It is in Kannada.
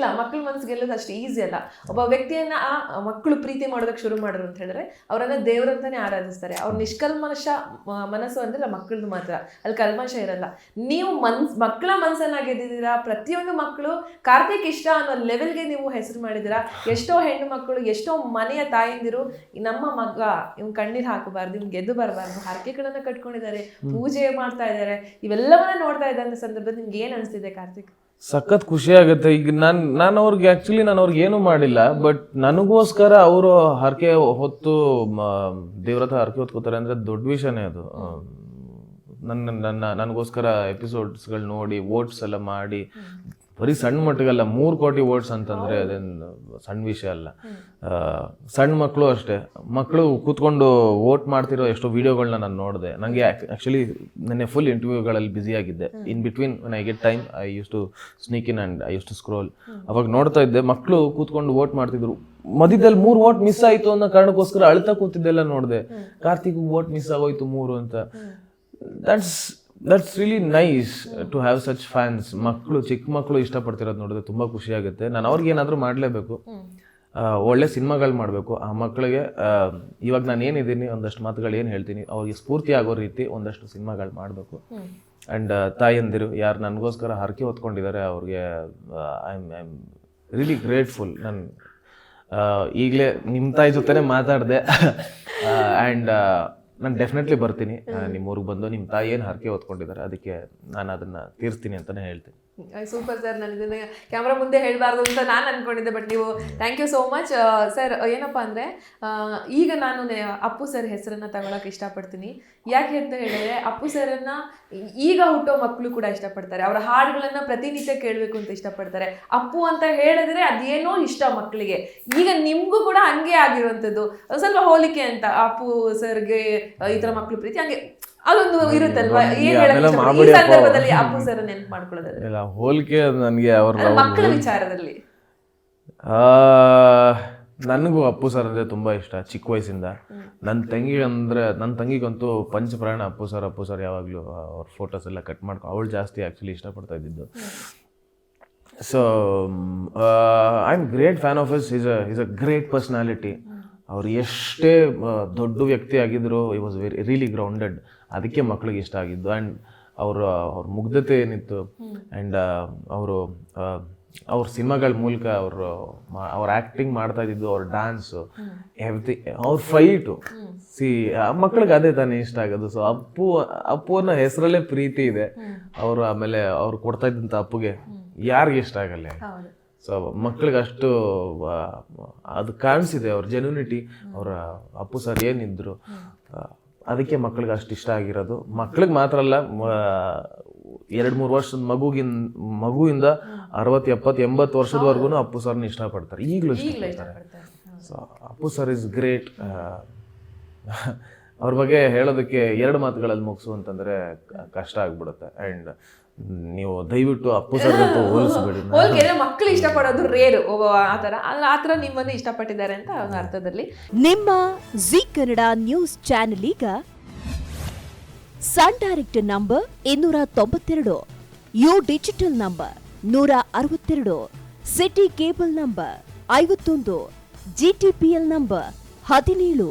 ಅಷ್ಟಿಲ್ಲ ಮಕ್ಳ ಮನಸ್ಸು ಗೆಲ್ಲೋದು ಅಷ್ಟು ಈಸಿ ಅಲ್ಲ. ಒಬ್ಬ ವ್ಯಕ್ತಿಯನ್ನ ಆ ಮಕ್ಕಳು ಪ್ರೀತಿ ಮಾಡೋದಕ್ಕೆ ಶುರು ಮಾಡಿದ್ರು ಅಂತ ಹೇಳಿದ್ರೆ ಅವರನ್ನು ದೇವರಂತಾನೆ ಆರಾಧಿಸ್ತಾರೆ. ಅವ್ರ ನಿಷ್ಕಲ್ಮಶ ಮನಸ್ಸು ಅಂದ್ರೆ ಮಕ್ಕಳದು ಮಾತ್ರ. ಅಲ್ಲಿ ಕಲ್ಮಶ ಇರಲ್ಲ. ನೀವು ಮನ್ಸ್ ಮಕ್ಕಳ ಮನಸ್ಸನ್ನು ಗೆದ್ದಿದ್ದೀರಾ? ಪ್ರತಿಯೊಂದು ಮಕ್ಕಳು ಕಾರ್ತಿಕ್ ಇಷ್ಟ ಅನ್ನೋ ಲೆವೆಲ್ಗೆ ನೀವು ಹೆಸರು ಮಾಡಿದ್ದೀರಾ? ಎಷ್ಟೋ ಹೆಣ್ಣು ಮಕ್ಕಳು ಎಷ್ಟೋ ಮನೆಯ ತಾಯಂದಿರು ನಮ್ಮ ಮಗ ಇವ್ ಕಣ್ಣೀರ್ ಹಾಕಬಾರ್ದು ಇವ್ ಗೆದ್ದು ಬರಬಾರ್ದು ಹರಕೆಗಳನ್ನು ಕಟ್ಕೊಂಡಿದ್ದಾರೆ ಪೂಜೆ ಮಾಡ್ತಾ ಇದ್ದಾರೆ ಇವೆಲ್ಲವನ್ನ ನೋಡ್ತಾ ಇದ್ದಂತ ಸಂದರ್ಭದಲ್ಲಿ ನಿಮ್ಗೆ ಏನ್ ಅನಿಸ್ತಿದೆ ಕಾರ್ತಿಕ್? ಸಖತ್ ಖುಷಿ ಆಗುತ್ತೆ. ಈಗ ನಾನ್, ನಾನು ಅವ್ರಿಗೆ ಆ್ಯಕ್ಚುಲಿ ನಾನು ಅವ್ರಿಗೆ ಏನು ಮಾಡಿಲ್ಲ ಬಟ್ ನನಗೋಸ್ಕರ ಅವರು ಹರಕೆ ಹೊತ್ತು ದೇವ್ರ ಹತ್ರ ಹರಕೆ ಹೊತ್ಕೋತಾರೆ ಅಂದರೆ ದೊಡ್ಡ ವಿಷಯನೇ ಅದು. ನನ್ನ ನನ್ನ, ನನಗೋಸ್ಕರ ಎಪಿಸೋಡ್ಸ್ಗಳು ನೋಡಿ ವೋಟ್ಸ್ ಎಲ್ಲ ಮಾಡಿ ಬರೀ ಸಣ್ಣ ಮಟ್ಟಿಗೆಲ್ಲ ಮೂರು ಕೋಟಿ ವೋಟ್ಸ್ ಅಂತಂದರೆ ಅದೇನು ಸಣ್ಣ ವಿಷಯ ಅಲ್ಲ. ಸಣ್ಣ ಮಕ್ಕಳು ಅಷ್ಟೇ. ಮಕ್ಕಳು ಕೂತ್ಕೊಂಡು ವೋಟ್ ಮಾಡ್ತಿರೋ ಎಷ್ಟೋ ವೀಡಿಯೋಗಳನ್ನ ನಾನು ನೋಡಿದೆ. ನನಗೆ ಆ್ಯಕ್ಚುಲಿ ನೆನ್ನೆ ಫುಲ್ ಇಂಟರ್ವ್ಯೂಗಳಲ್ಲಿ ಬ್ಯುಸಿಯಾಗಿದ್ದೆ in between when I get time I use to sneak in and I use to scroll ಅವಾಗ ನೋಡ್ತಾ ಇದ್ದೆ ಮಕ್ಕಳು ಕೂತ್ಕೊಂಡು ವೋಟ್ ಮಾಡ್ತಿದ್ರು. ಮಧ್ಯದಲ್ಲಿ ಮೂರು ವೋಟ್ ಮಿಸ್ ಆಯಿತು ಅನ್ನೋ ಕಾರಣಕ್ಕೋಸ್ಕರ ಅಳ್ತಾ ಕೂತಿದ್ದೆಲ್ಲ ನೋಡಿದೆ. ಕಾರ್ತಿಕ್ ವೋಟ್ ಮಿಸ್ ಆಗೋಯ್ತು ಮೂರು ಅಂತ. That's that's really nice to have such fans ಮಕ್ಕಳು ಚಿಕ್ಕ ಮಕ್ಕಳು ಇಷ್ಟಪಡ್ತಿರೋದು ನೋಡಿದ್ರೆ ತುಂಬ ಖುಷಿಯಾಗುತ್ತೆ ನಾನು ಅವ್ರಿಗೇನಾದರೂ ಮಾಡಲೇಬೇಕು. ಒಳ್ಳೆ ಸಿನಿಮಾಗಳು ಮಾಡಬೇಕು. ಆ ಮಕ್ಕಳಿಗೆ ಇವಾಗ ನಾನು ಏನಿದ್ದೀನಿ, ಒಂದಷ್ಟು ಮಾತುಗಳು ಏನು ಹೇಳ್ತೀನಿ, ಅವ್ರಿಗೆ ಸ್ಫೂರ್ತಿ ಆಗೋ ರೀತಿ ಒಂದಷ್ಟು ಸಿನಿಮಾಗಳು ಮಾಡಬೇಕು. ಆ್ಯಂಡ್ ತಾಯಂದಿರು, ಯಾರು ನನಗೋಸ್ಕರ ಹರಕೆ ಹೊತ್ಕೊಂಡಿದ್ದಾರೆ ಅವ್ರಿಗೆ I am I am really grateful ನಾನು ಈಗಲೇ ನಿಮ್ಮ ತಾಯಿ ಜೊತೆನೇ ಮಾತಾಡಿದೆ. ಆ್ಯಂಡ್ ನಾನು ಡೆಫಿನೆಟ್ಲಿ ಬರ್ತೀನಿ. ನಿಮ್ಮ ಊರಿಗೆ ಬಂದು ನಿಮ್ಮ ತಾಯಿ ಏನು ಹರಕೆ ಹೊತ್ಕೊಂಡಿದ್ದಾರೆ ಅದಕ್ಕೆ ನಾನು ಅದನ್ನು ತೀರಿಸ್ತೀನಿ ಅಂತಲೇ ಹೇಳ್ತೀನಿ. ಸೂಪರ್ ಸರ್, ನಾನು ಇದನ್ನ ಕ್ಯಾಮ್ರಾ ಮುಂದೆ ಹೇಳಬಾರ್ದು ಅಂತ ನಾನು ಅಂದ್ಕೊಂಡಿದ್ದೆ ಬಟ್ ನೀವು thank you so much sir, ಏನಪ್ಪ ಅಂದರೆ ಈಗ ನಾನು ಅಪ್ಪು ಸರ್ ಹೆಸರನ್ನ ತಗೊಳಕ್ಕೆ ಇಷ್ಟಪಡ್ತೀನಿ. ಯಾಕೆ ಅಂತ ಹೇಳಿದ್ರೆ, ಅಪ್ಪು ಸರನ್ನ ಈಗ ಹುಟ್ಟೋ ಮಕ್ಕಳು ಕೂಡ ಇಷ್ಟಪಡ್ತಾರೆ. ಅವರ ಹಾಡುಗಳನ್ನ ಪ್ರತಿನಿತ್ಯ ಕೇಳಬೇಕು ಅಂತ ಇಷ್ಟಪಡ್ತಾರೆ. ಅಪ್ಪು ಅಂತ ಹೇಳಿದ್ರೆ ಅದೇನೋ ಇಷ್ಟ ಮಕ್ಕಳಿಗೆ ಈಗ ನಿಮಗೂ ಕೂಡ ಹಂಗೆ ಆಗಿರುವಂಥದ್ದು. ಸ್ವಲ್ಪ ಹೋಲಿಕೆ ಅಂತ, ಅಪ್ಪು ಸರ್ಗೆ ಈ ಥರ ಮಕ್ಕಳು ಪ್ರೀತಿ, ಹಂಗೆ ಅದೊಂದು ಇರುತ್ತಲ್ವಾ? ಏನ್ ಹೇಳಕ್ ಅದೆಲ್ಲ ಇಷ್ಟಪಡ್ತೀನಿ? ಈ ಸಂದರ್ಭದಲ್ಲಿ ಅಪ್ಪು ಸರ್ ನೆನ್ಪು ಮಾಡ್ಕೊಳ್ಳೋದಾದ್ರೆ ಇಲ್ಲ ಹೋಲಿಕೆ ನನಗೆ ಅವ್ರ ಮಕ್ಕಳ ವಿಚಾರದಲ್ಲಿ. ನನಗೂ ಅಪ್ಪು ಸರ್ ಅಂದರೆ ತುಂಬ ಇಷ್ಟ ಚಿಕ್ಕ ವಯಸ್ಸಿಂದ. ನನ್ನ ತಂಗಿ ಅಂದರೆ ನನ್ನ ತಂಗಿಗಂತೂ ಪಂಚಪ್ರಾಣ ಅಪ್ಪು ಸರ್ ಅಪ್ಪು ಸರ್ ಯಾವಾಗಲೂ ಅವ್ರ ಫೋಟೋಸ್ ಎಲ್ಲ ಕಟ್ ಮಾಡ್ಕೊ ಅವಳು ಜಾಸ್ತಿ ಆ್ಯಕ್ಚುಲಿ ಇಷ್ಟಪಡ್ತಾ ಇದ್ದಿದ್ದು. So I am great fan of is is a is a great personality ಅವ್ರು ಎಷ್ಟೇ ದೊಡ್ಡ ವ್ಯಕ್ತಿ ಆಗಿದ್ರು I was very really grounded ಅದಕ್ಕೆ ಮಕ್ಳಿಗೆ ಇಷ್ಟ ಆಗಿದ್ದು. ಆ್ಯಂಡ್ ಅವರ, ಅವ್ರ ಮುಗ್ಧತೆ ಏನಿತ್ತು ಆ್ಯಂಡ್ ಅವರು ಅವ್ರ ಸಿನಿಮಾಗಳ ಮೂಲಕ ಅವರು ಅವ್ರ ಆ್ಯಕ್ಟಿಂಗ್ ಮಾಡ್ತಾ ಇದ್ದಿದ್ದು, ಅವ್ರ ಡ್ಯಾನ್ಸು ಎವ್ರಿ ಅವ್ರ ಫೈಟು ಸಿ ಮಕ್ಳಿಗೆ ಅದೇ ತಾನೇ ಇಷ್ಟ ಆಗೋದು. ಸೊ ಅಪ್ಪು ಅಪ್ಪು ಅನ್ನೋ ಹೆಸರಲ್ಲೇ ಪ್ರೀತಿ ಇದೆ. ಅವರು ಆಮೇಲೆ ಅವ್ರು ಕೊಡ್ತಾ ಇದ್ದಂಥ ಅಪ್ಪುಗೆ ಯಾರಿಗೆ ಇಷ್ಟ ಆಗಲ್ಲ. ಸೊ ಮಕ್ಳಿಗೆ ಅಷ್ಟು ಅದು ಕಾಣಿಸಿದೆ, ಅವ್ರ ಜೆನ್ಯುನಿಟಿ ಅವರ ಅಪ್ಪು ಸರ್ ಏನಿದ್ರು ಅದಕ್ಕೆ ಮಕ್ಳಿಗೆ ಅಷ್ಟು ಇಷ್ಟ ಆಗಿರೋದು. ಮಕ್ಳಿಗೆ ಮಾತ್ರ ಅಲ್ಲ ಎರಡು ಮೂರು ವರ್ಷದ ಮಗುಗಿನ್ ಮಗುವಿಂದ ಅರವತ್ತು ಎಪ್ಪತ್ತು ಎಂಬತ್ತು ವರ್ಷದವರೆಗೂ ಅಪ್ಪು ಸರ್ನ ಇಷ್ಟಪಡ್ತಾರೆ. ಈಗಲೂ ಇಷ್ಟಪಡ್ತಾರೆ. So Appu sir is great. ಅವ್ರ ಬಗ್ಗೆ ಹೇಳೋದಕ್ಕೆ ಎರಡು ಮಾತುಗಳಲ್ಲಿ ಮುಗಿಸು ಅಂತಂದ್ರೆ ಕಷ್ಟ ಆಗ್ಬಿಡುತ್ತೆ. ಆ್ಯಂಡ್ ನೀವು ದಯವಿಟ್ಟು ಅಪ್ಪು ಸರ್ ಅಂತೂ ಹೋಲಿಸ್ಬೇಡಿ. ಹೋಲಿಕೆ ಮಕ್ಕಳು ಇಷ್ಟಪಡೋದು ರೇರು ಆ ಥರ. ಆದ್ರೆ ಆ ಥರ ನಿಮ್ಮನ್ನು ಇಷ್ಟಪಟ್ಟಿದ್ದಾರೆ ಅಂತ ಒಂದು ಅರ್ಥದಲ್ಲಿ. ನಿಮ್ಮ ಜಿ ಕನ್ನಡ ನ್ಯೂಸ್ ಚಾನೆಲ್ ಈಗ ಸನ್ ಡೈರೆಕ್ಟ್ ನಂಬರ್ ಇನ್ನೂರ ತೊಂಬತ್ತೆರಡು ಯು ಡಿಜಿಟಲ್ ನಂಬರ್ ನೂರ ಅರವತ್ತೆರಡು ಸಿಟಿ ಕೇಬಲ್ ನಂಬರ್ ಐವತ್ತೊಂದು ಜಿಟಿಪಿಎಲ್ ನಂಬರ್ ಹದಿನೇಳು.